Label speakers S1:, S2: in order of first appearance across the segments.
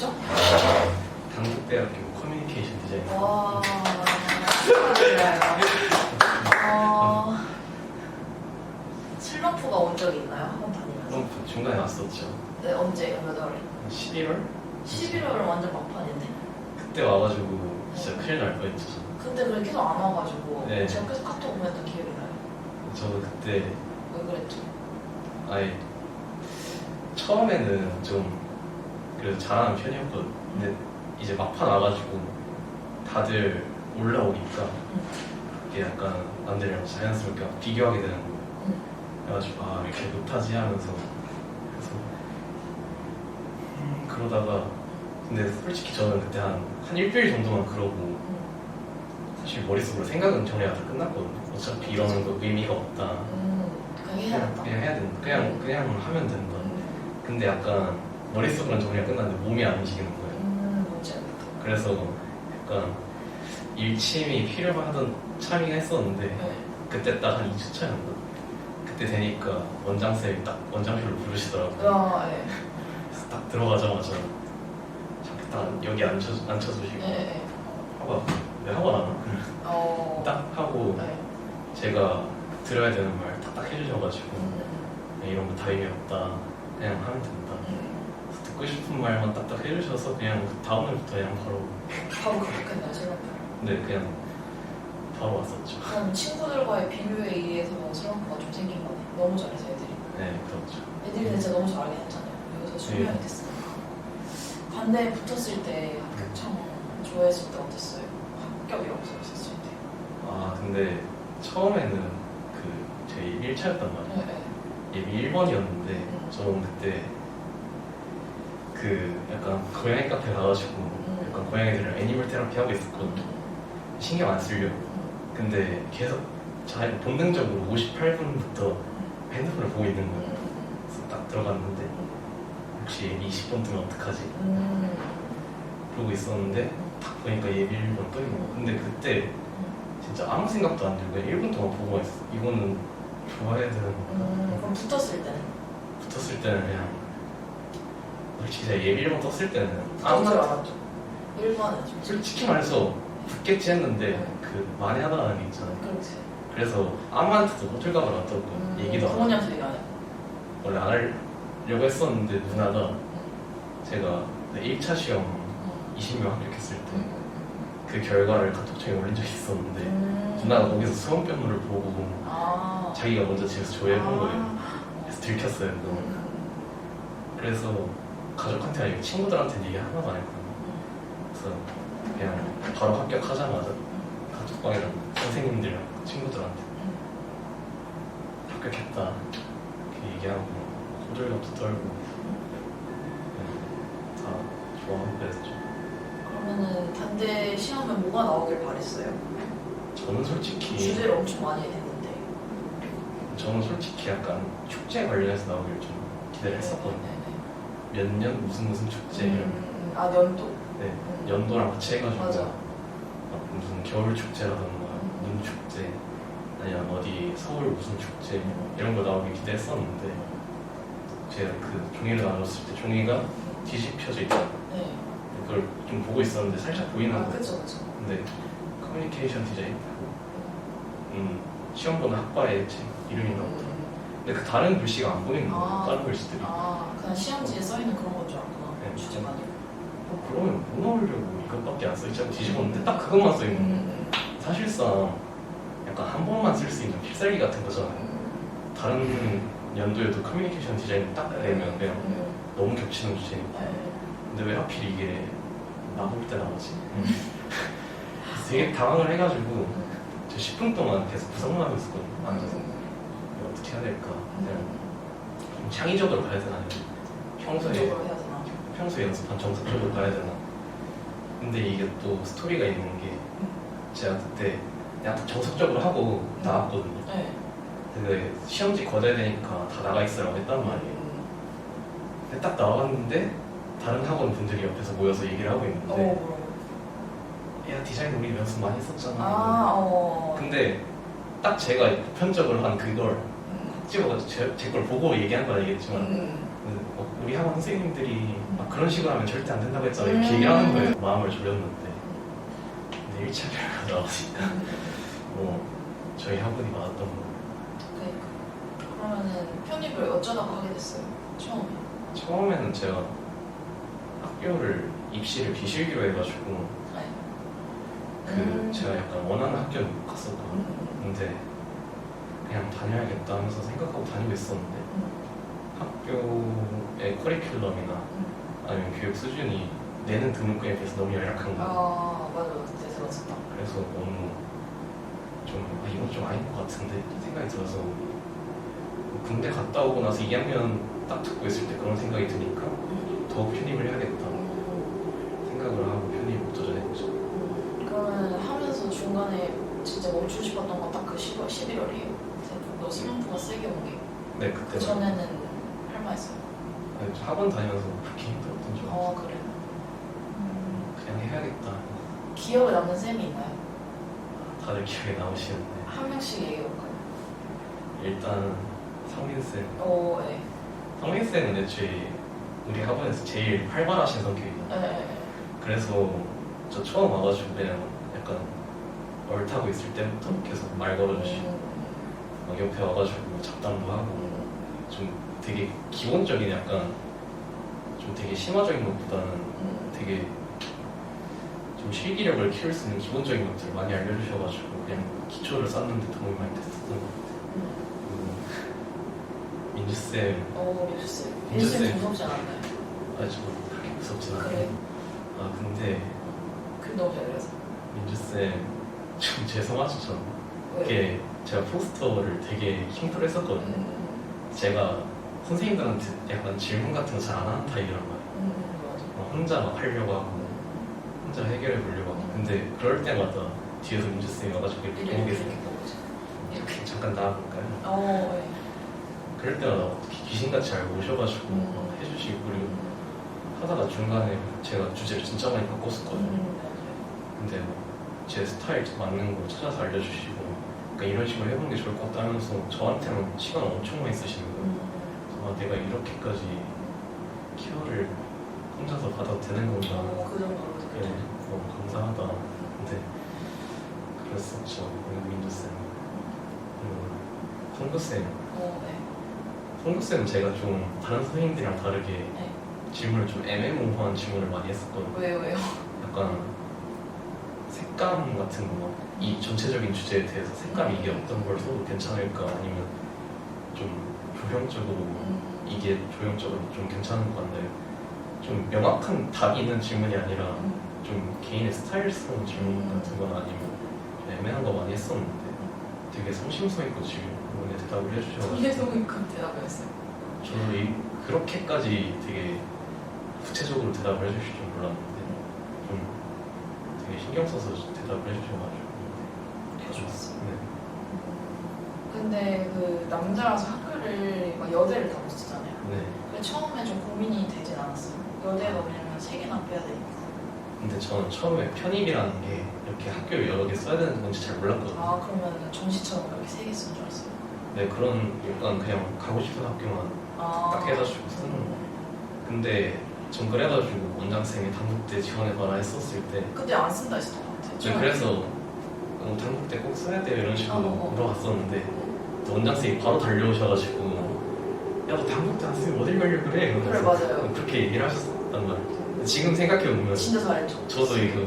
S1: 진짜?
S2: 당국대학교 커뮤니케이션 디자인.
S1: 와. 축하드려요. 어, 슬럼프가 온 적이 있나요? 학원 다니면서?
S2: 그럼 중간에 왔었죠.
S1: 네, 언제요? 몇 월에?
S2: 11월?
S1: 11월은 완전 막판인데.
S2: 그때 와가지고 진짜 큰일 날 뻔했죠. 저는.
S1: 근데 그게 계속 안 와가지고
S2: 네.
S1: 제가 계속 카톡 보냈던 기억이 나요.
S2: 저도 그때
S1: 왜 그랬죠?
S2: 아예 처음에는 좀 그래도 잘하는 편이었거든. 근데 이제 막판 와가지고 다들 올라오니까 그게 약간 남들이랑 자연스럽게 막 비교하게 되는 거예요.
S1: 응.
S2: 그래가지고 아 이렇게 못하지 하면서 그래서 음, 그러다가 근데 솔직히 저는 그때 한, 한 일주일 정도만 그러고
S1: 응.
S2: 사실 머릿속으로 생각은 정리가 다 끝났거든요. 어차피 이러는 거 의미가 없다.
S1: 음, 그냥 해야
S2: 그냥,
S1: 된다.
S2: 그냥 해야 된다. 그냥 그냥 하면 된다.
S1: 음,
S2: 근데 약간 머릿속으로는 정리가 끝났는데 몸이 안 움직이는 거예요.
S1: 음, 뭔지 알겠다.
S2: 그래서 약간 일침이 필요하던 차이가 했었는데
S1: 네.
S2: 그때 딱 한 2주 차였나? 그때 되니까 원장쌤이 딱 원장실로 부르시더라고요.
S1: 아, 네.
S2: 그래서 딱 들어가자마자 자꾸 딱 여기 앉혀, 앉혀주시고
S1: 네, 네.
S2: 하고 내 학원 안 와?
S1: 어.
S2: 딱 하고
S1: 네.
S2: 제가 들어야 되는 말 딱딱 해주셔가지고
S1: 음,
S2: 이런 거 다 의미 없다 그냥 하면 된다
S1: 음.
S2: 듣고 싶은 말만 딱딱 해주셔서 그냥 그 다음날부터 그냥 바로
S1: 바로 극복했나요, 슬럼프?
S2: 네 그냥 바로 왔었죠
S1: 그럼 친구들과의 비교에 의해서 슬럼프가 좀 생긴 거네. 너무 잘해서 애들이.
S2: 네 그렇죠
S1: 애들이 진짜 너무 잘하게 했잖아요. 여기서 수명이
S2: 네.
S1: 됐으니까. 반대 붙었을 때 합격청 좋아했을 때 어땠어요? 합격이 없었을 때.
S2: 아 근데 처음에는 그 저희 1차였단 말이에요
S1: 네, 네.
S2: 예비 1번이었는데
S1: 음.
S2: 저는 그때 그 약간 고양이 카페 가가지고
S1: 음.
S2: 약간 고양이들이랑 애니멀 테라피 하고 있었거든요. 신경 안 쓰려고.
S1: 음,
S2: 근데 계속 자 본능적으로 58분부터 핸드폰을 보고 있는 거예요.
S1: 음,
S2: 그래서 딱 들어갔는데 혹시 20번 뜨면 어떡하지?
S1: 음,
S2: 그러고 있었는데 딱 보니까 예비 1번 떠 있는 거예요. 근데 그때
S1: 음,
S2: 진짜 아무 생각도 안 들고 그냥 1분 동안 보고만 있어. 이거는 좋아해야 되는 건가?
S1: 음, 그럼 붙었을 때는?
S2: 붙었을 때는 그냥 솔직히 제가 예비 1번 떴을 때는
S1: 아무 줄
S2: 아무
S1: 알았죠. 1번은 좀
S2: 솔직히 말해서 붙겠지 했는데 그 많이 하다는 게 있잖아요
S1: 그렇지.
S2: 그래서 아무한테도 호들갑을 안 떨고
S1: 음,
S2: 얘기도 안 하고
S1: 부모님한테 얘기 안 해.
S2: 원래 안 하려고 했었는데 누나가
S1: 음,
S2: 제가 1차 시험
S1: 음,
S2: 20명 합격했을 때
S1: 음,
S2: 그 결과를 카톡창에 올린 적이 있었는데
S1: 음.
S2: 누나가 거기서 수험 변호를 보고
S1: 아.
S2: 자기가 먼저 집에서 조회해본 거예요
S1: 아.
S2: 그래서 들켰어요
S1: 음,
S2: 그래서 가족한테 아니고 친구들한테 얘기 하나도 안 했거든요
S1: 음,
S2: 그래서 그냥 바로 합격하자마자
S1: 음,
S2: 카톡방이랑 선생님들이랑 친구들한테
S1: 음.
S2: 합격했다 이렇게 얘기하고 호들갑도 떨고 그냥 다 좋아하고 그랬죠
S1: 그러면은 반대 시험은 뭐가 나오길 바랬어요?
S2: 저는 솔직히
S1: 주제를 엄청 많이 했는데.
S2: 저는 솔직히 약간 축제 관련해서 나오길 좀 기대를 했었거든요
S1: 네,
S2: 몇 년 무슨 무슨
S1: 네,
S2: 축제
S1: 네.
S2: 이런
S1: 음, 아 연도.
S2: 네,
S1: 음.
S2: 연도랑 같이 해가지고
S1: 맞아.
S2: 막 무슨 겨울 축제라던가
S1: 음.
S2: 눈 축제 아니면 어디 서울 무슨 축제
S1: 음.
S2: 이런 거 나오길 기대했었는데 제가 그 종이를 나눴을 때 종이가 뒤집혀져 있다
S1: 네.
S2: 그걸 좀 보고 있었는데 살짝 보이는
S1: 아
S2: 거예요
S1: 그쵸 그쵸.
S2: 근데 커뮤니케이션 디자인 음, 시험 보는 학과의 제 이름이 나오더라고요
S1: 음.
S2: 근데 그 다른 글씨가 안 보이는 거예요
S1: 아.
S2: 다른 글씨들이
S1: 아 그냥 시험지에 써 있는 그런 건 줄 알았구나.
S2: 네.
S1: 주제가 아니고.
S2: 어, 그러면 뭐 넣으려고 이것밖에 안 써있지 않고 뒤집었는데 딱 그것만 써있는 거예요
S1: 음,
S2: 사실상 약간 한 번만 쓸 수 있는 필살기 같은 거잖아요.
S1: 음,
S2: 다른 연도에도 커뮤니케이션 디자인 딱 내면 그냥
S1: 음.
S2: 너무 겹치는 주제니까.
S1: 네.
S2: 근데 왜 하필 이게 나올 때 나오지? 되게 당황을 해가지고 저 10분 동안 계속 구성만 하고 있었거든요. 앉아서 어떻게 해야 될까? 그냥 좀 창의적으로 가야 되나? 평소에
S1: 해야 되나?
S2: 평소에 연습한 정석적으로 가야 되나? 근데 이게 또 스토리가 있는 게 제가 그때 그냥 정석적으로 하고 나왔거든요.
S1: 네.
S2: 근데 시험지 거둬야 되니까 다 나가 있으라고 했단 말이에요. 근데 딱 나왔는데 다른 학원 분들이 옆에서 모여서 얘기를 하고 있는데
S1: 어.
S2: 야 디자인 우리 연습 많이 했었잖아.
S1: 아 어.
S2: 근데 딱 제가 보편적으로 한 그걸
S1: 음.
S2: 찍어가지고 제 걸 보고 얘기한 건 아니겠지만
S1: 음.
S2: 어, 우리 학원 선생님들이 막 그런 식으로 하면 절대 안 된다고 했잖아
S1: 음.
S2: 이렇게 얘기하는 거예요 마음을 졸였는데 근데 1차 결과가 나오니까 뭐 저희 학원이 맞았던 거
S1: 그러니까. 그러면은 편입을 어쩌다가 하게 됐어요? 처음에.
S2: 처음에는 제가 학교를 입시를 비실기로 해가지고
S1: 네.
S2: 그
S1: 음.
S2: 제가 약간 원하는 학교를 못 갔었거든요
S1: 음.
S2: 근데 그냥 다녀야겠다 하면서 생각하고 다니고 있었는데
S1: 음.
S2: 학교의 커리큘럼이나
S1: 음.
S2: 아니면 교육 수준이 내는 등록금에 비해서 너무 열악한 거예요
S1: 아 맞아 그때 들었었다.
S2: 그래서 너무 좀 아, 이건 좀 아닌 것 같은데 생각이 들어서 뭐 군대 갔다 오고 나서 2학년 딱 듣고 있을 때 그런 생각이 드니까
S1: 음.
S2: 더욱 편입을 해야겠다
S1: 음.
S2: 생각을 하고 편입을 도전해보죠
S1: 음. 그러면 하면서 중간에 진짜 멈추고 싶었던 건 딱 그 10월 11월이에요. 너 수능 부가 세게 온 게. 네그
S2: 그때
S1: 전에는 했어요.
S2: 학원 다니면서 그렇게 힘들었던 줄 알았어요
S1: 어 그래. 음.
S2: 그냥 해야겠다
S1: 기억에 남는 쌤이 있나요?
S2: 다들 기억에 남으시는데
S1: 한 명씩 얘기해 볼까요?
S2: 일단 성민 쌤
S1: 오, 네.
S2: 성민 쌤은 애초에 우리 학원에서 제일 활발하신 성격이에요
S1: 네, 네.
S2: 그래서 저 처음 와가지고 그냥 약간 얼타고 있을 때부터 계속 말 걸어주시고
S1: 음.
S2: 막 옆에 와가지고 잡담도 하고
S1: 음.
S2: 좀 되게 기본적인 약간 좀 되게 심화적인 것보다는
S1: 음.
S2: 되게 좀 실기력을 키울 수 있는 기본적인 것들을 많이 알려주셔가지고 그냥 기초를 쌓는데 도움이 많이 됐었던 것 같아요.
S1: 음.
S2: 그리고 민주쌤,
S1: 오, 민수쌤.
S2: 민수쌤.
S1: 민수쌤 무섭지 않았나요?
S2: 아저 그렇게 무섭진 않아요.
S1: 그래.
S2: 아 근데
S1: 글 너무 잘 그려서.
S2: 민주쌤 좀 죄송하죠 저는.
S1: 왜?
S2: 이게 제가 포스터를 되게 힘들어 했었거든요.
S1: 음.
S2: 제가 선생님들한테 약간 질문 같은 거 잘 안 하는 타입이란 말이에요.
S1: 음.
S2: 막 혼자 막 하려고 하고 혼자 해결해 보려고 하고 근데 그럴 때마다 뒤에서 민주쌤이 와가지고 이렇게
S1: 이렇게
S2: 보고
S1: 이렇게
S2: 계세요.
S1: 보고자.
S2: 이렇게 잠깐 나와볼까요?
S1: 어, 네.
S2: 그럴 때마다 어떻게 귀신같이 알고 오셔가지고
S1: 음.
S2: 막 해주시고 그리고
S1: 음.
S2: 하다가 중간에 제가 주제를 진짜 많이 바꿨었거든요.
S1: 음,
S2: 근데 뭐제 스타일 맞는 거 찾아서 알려주시고 그러니까 이런 식으로 해보는 게 좋을 것 같다 하면서 저한테는 시간 엄청 많이 쓰시는 거예요.
S1: 음.
S2: 아, 내가 이렇게까지 케어를 혼자서 받아도 되는 건가
S1: 어, 그 정도로
S2: 그래. 너무 감사하다 근데 그랬었죠 그리고 민주쌤 그리고 성구쌤
S1: 어, 네.
S2: 성구쌤은 제가 좀 다른 선생님들이랑 다르게
S1: 네.
S2: 질문을 좀 애매모호한 질문을 많이 했었거든요
S1: 왜요, 왜요?
S2: 약간 색감 같은 거, 이 전체적인 주제에 대해서 색감이 이게 어떤 걸 써도 괜찮을까 아니면 좀 조형적으로
S1: 음.
S2: 이게 조형적으로 좀 괜찮은 것 같나요? 좀 명확한 답이 있는 질문이 아니라
S1: 음.
S2: 좀 개인의 스타일스러운 질문
S1: 음.
S2: 같은 건 아니면 좀 애매한 거 많이 했었는데 되게 성심성의껏 질문에 대답을 해주셔가지고
S1: 이해성의껏 대답을 했어요.
S2: 저도 이, 그렇게까지 되게 구체적으로 대답을 해주실 줄 몰랐는데 좀 되게 신경 써서 대답을 해주셔가지고
S1: 되게 좋았어요.
S2: 네.
S1: 근데 그 남자라서 학교를 막 여대를 다못 쓰잖아요.
S2: 네.
S1: 근데 처음에 좀 고민이 되진 않았어요. 여대가 왜냐면 세 개나 빼야 되니까.
S2: 근데 저는 처음에 편입이라는 게 이렇게 학교를 여러 개 써야 되는 건지 잘 몰랐거든요.
S1: 아 그러면 정시처럼 이렇게 세개 쓰는 줄 알았어요.
S2: 네, 그런 약간 그냥 가고 싶은 학교만
S1: 아.
S2: 딱 해가지고 쓰는 거. 근데 전 그래가지고 원장쌤이 단국대 지원해봐라 했었을 때
S1: 그때 안 쓴다 했었던 것 같아요.
S2: 네, 그래서 어, 단국대 꼭 써야 돼요 이런 식으로
S1: 어, 어.
S2: 물어봤었는데 또 원장쌤이 바로 달려오셔가지고 야너 단국대 안 쓰면 어딜 가려고 그래
S1: 그래, 맞아요.
S2: 그렇게 얘기를 하셨단 말이에요 지금 생각해보면
S1: 진짜 잘했죠.
S2: 저도 이거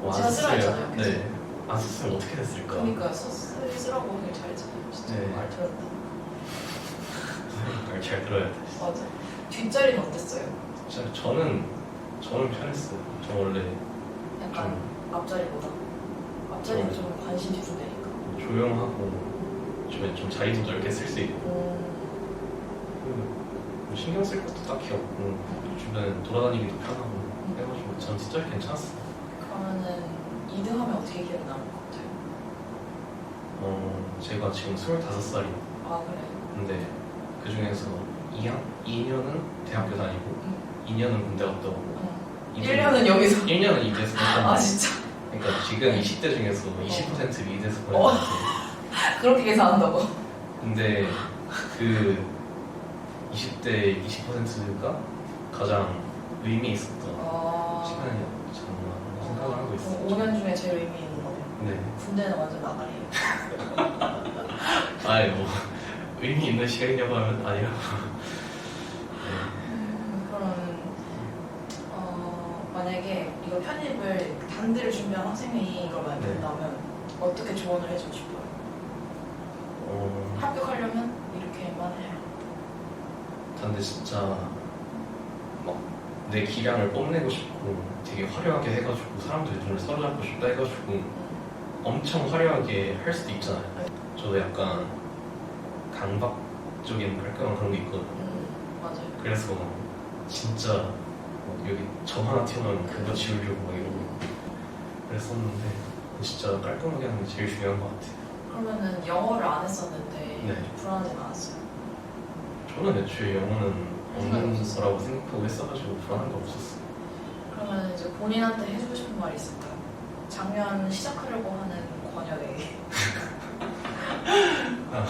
S2: 뭐
S1: 제가
S2: 안
S1: 쓰라 했잖아요,
S2: 썼으면. 네, 안 썼으면 어떻게 됐을까
S1: 그러니까 쓰라고 하길 잘했잖아요. 진짜
S2: 네.
S1: 말 들었다.
S2: 말잘 들어야 돼
S1: 맞아. 뒷자리는 어땠어요?
S2: 진짜 저는 저는 편했어요 저 원래
S1: 약간
S2: 좀
S1: 앞자리보다. 앞자리는
S2: 어.
S1: 좀 관심 집중되니까.
S2: 조용하고 좀, 좀 자리도 넓게 쓸 수 있고
S1: 음.
S2: 뭐 신경 쓸 것도 딱히 없고 주변에 돌아다니기도 편하고 해가지고 전 진짜 괜찮았어 요.
S1: 그러면은 2등 하면 어떻게 기억에 남을 것 같아요?
S2: 어, 제가 지금 25살이에요.
S1: 아 그래.
S2: 근데 그 중에서 2학, 2년은 대학교 다니고
S1: 응.
S2: 2년은 군대 갔다 오고
S1: 응. 1년은 여기서.
S2: 1년은 이대에서
S1: 아
S2: 갔다
S1: 진짜.
S2: 그러니까 지금 20대 중에서 20% 미대에서
S1: 어.
S2: 보냈는데
S1: 그렇게 계산한다고.
S2: 근데 그 20대 20%가 가장 의미 있었던
S1: 아,
S2: 시간이었지 않나 생각을 하고 있어요.
S1: 5년 중에 제일 의미 있는 거네요.
S2: 네.
S1: 군대는 완전 나가리예요.
S2: 아예 뭐 의미 있는 시간이냐고 하면 아니라고.
S1: 그럼 어, 만약에 이거 편입을 단대를 준비한 학생이 이걸 만약
S2: 네.
S1: 어떻게 조언을 해주고 싶어요?
S2: 어,
S1: 합격하려면 이렇게만 해요.
S2: 근데 진짜 막 내 기량을 뽐내고 싶고 되게 화려하게 해가지고 사람들 눈을 사로잡고 싶다 해가지고
S1: 음,
S2: 엄청 화려하게 할 수도 있잖아요.
S1: 네.
S2: 저도 약간 강박적인 발끈한 그런 게 있거든요.
S1: 음, 맞아요.
S2: 그래서 진짜 막 여기 점 하나 튀어나오면 그거 지우려고 막 이러고 그랬었는데 진짜 깔끔하게 하는 게 제일 중요한 것 같아요.
S1: 그러면은 영어를 안 했었는데
S2: 네.
S1: 불안하진 않았어요.
S2: 저는 애초에 영어는 없는. 거라고 생각하고 했어가지고 불안한 게 없었어요.
S1: 그러면 이제 본인한테 해주고 싶은 말이 있을까요? 작년 시작하려고 하는 권역에게
S2: 어,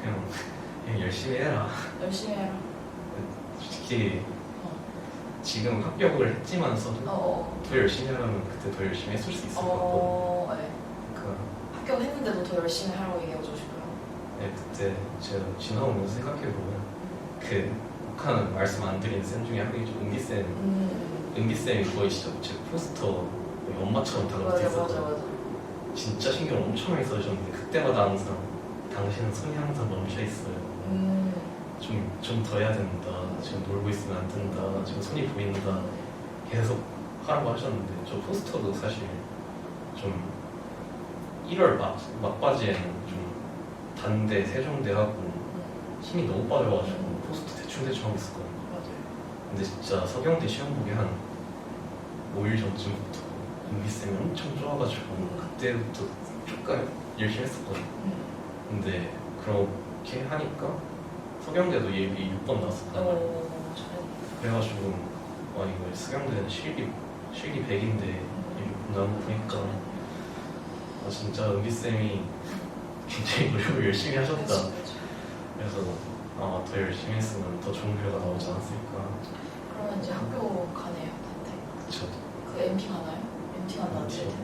S2: 그냥, 그냥 열심히 해라.
S1: 열심히 해라.
S2: 솔직히 지금 합격을 했지만서도
S1: 어,
S2: 더 열심히 하려면 그때 더 열심히 했을 수 있을
S1: 어,
S2: 것 같거든요.
S1: 어, 네.
S2: 그러니까
S1: 합격했는데도 더 열심히 하라고 얘기해주고 싶어요.
S2: 네, 그때 제가 지나오면서 생각해보면 그 혹하는 말씀 안 드린 쌤 중에 한 분이 좀 은기쌤
S1: 음,
S2: 은기쌤이 거의 진짜 제 포스터 거의 엄마처럼
S1: 맞아,
S2: 다가붙어
S1: 맞아.
S2: 진짜 신경 엄청 많이 써주셨는데 그때마다 항상 당신은 손이 항상 멈춰 있어요
S1: 음,
S2: 좀 좀 더 해야 된다. 지금 놀고 있으면 안 된다. 지금 손이 보인다. 계속 하라고 하셨는데 저 포스터도 사실 좀 1월 막, 막바지에는 좀 단대 세종대하고
S1: 음,
S2: 힘이 너무 빠져가지고 포스터 대충대충 하고 있었거든요.
S1: 맞아요.
S2: 근데 진짜 서경대 시험 보기 한 5일 전쯤부터 은비쌤이 엄청 좋아가지고 그때부터 조금 열심히 했었거든요.
S1: 음,
S2: 근데 그렇게 하니까 서경대도 예비 6번 나왔었거든요
S1: 어.
S2: 그래가지고 와 이거 서경대는 실기 실기 100인데 예비 6번 나온 거 보니까 아, 진짜 은비 쌤이 굉장히 노력을 열심히 하셨다
S1: 그치, 그치.
S2: 그래서 아마 더 열심히 했으면 더 좋은 결과 나오지 않았을까
S1: 그러면 이제 학교 가네요, 단테.
S2: 그쵸
S1: 그 MT 가나요? MT 간다는데
S2: MT.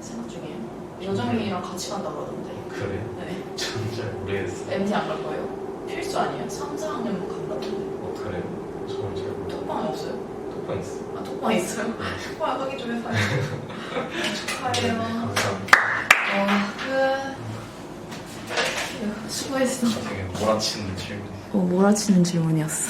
S1: 생각 중이에요. 여정이랑 같이 간다 그러던데.
S2: 그래?
S1: 네.
S2: 저는 잘 모르겠어요
S1: MT 안 갈 거예요? 필수 아니에요? 3, 4학년 간다던데.
S2: 어 그래요? 저는 잘 모르겠어요
S1: 톡방 없어요?
S2: 톡방 있어
S1: 아, 톡방 있어요? 톡방 확인 좀 해봐요. 축하해요.
S2: 감사합니다
S1: 와, 끝. 수고했어.
S2: 되게 몰아치는 질문
S1: 어, 몰아치는 질문이었어.